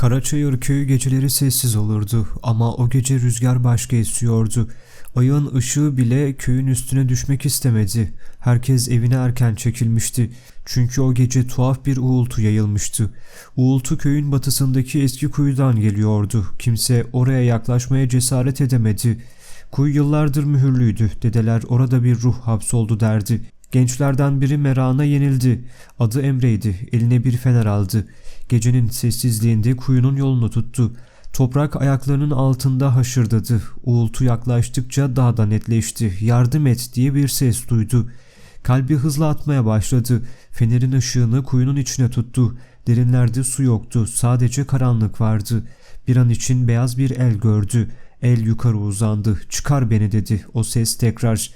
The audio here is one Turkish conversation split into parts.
Karaçayır köyü geceleri sessiz olurdu ama o gece rüzgar başka esiyordu. Ayın ışığı bile köyün üstüne düşmek istemedi. Herkes evine erken çekilmişti. Çünkü o gece tuhaf bir uğultu yayılmıştı. Uğultu köyün batısındaki eski kuyudan geliyordu. Kimse oraya yaklaşmaya cesaret edemedi. Kuyu yıllardır mühürlüydü. Dedeler orada bir ruh hapsoldu derdi. Gençlerden biri merana yenildi. Adı Emre'ydi. Eline bir fener aldı. Gecenin sessizliğinde kuyunun yolunu tuttu. Toprak ayaklarının altında haşırdadı. Uğultu yaklaştıkça daha da netleşti. Yardım et diye bir ses duydu. Kalbi hızla atmaya başladı. Fenerin ışığını kuyunun içine tuttu. Derinlerde su yoktu. Sadece karanlık vardı. Bir an için beyaz bir el gördü. El yukarı uzandı. Çıkar beni dedi. O ses tekrar.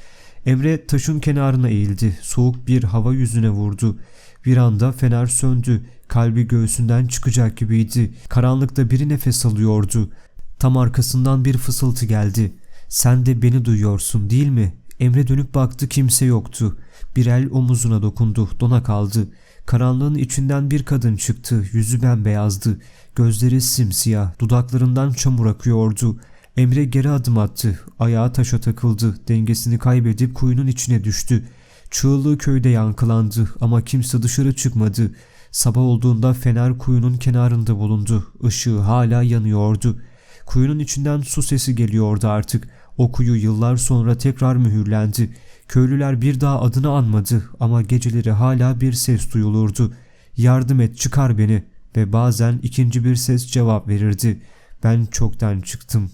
Emre taşın kenarına eğildi. Soğuk bir hava yüzüne vurdu. Bir anda fener söndü. Kalbi göğsünden çıkacak gibiydi. Karanlıkta biri nefes alıyordu. Tam arkasından bir fısıltı geldi. Sen de beni duyuyorsun değil mi? Emre dönüp baktı kimse yoktu. Bir el omuzuna dokundu. Dona kaldı. Karanlığın içinden bir kadın çıktı. Yüzü bembeyazdı. Gözleri simsiyah. Dudaklarından çamur akıyordu. Emre geri adım attı. Ayağı taşa takıldı. Dengesini kaybedip kuyunun içine düştü. Çığlığı köyde yankılandı ama kimse dışarı çıkmadı. Sabah olduğunda fener kuyunun kenarında bulundu. Işığı hala yanıyordu. Kuyunun içinden su sesi geliyordu artık. O kuyu yıllar sonra tekrar mühürlendi. Köylüler bir daha adını anmadı ama geceleri hala bir ses duyulurdu. Yardım et çıkar beni ve bazen ikinci bir ses cevap verirdi. Ben çoktan çıktım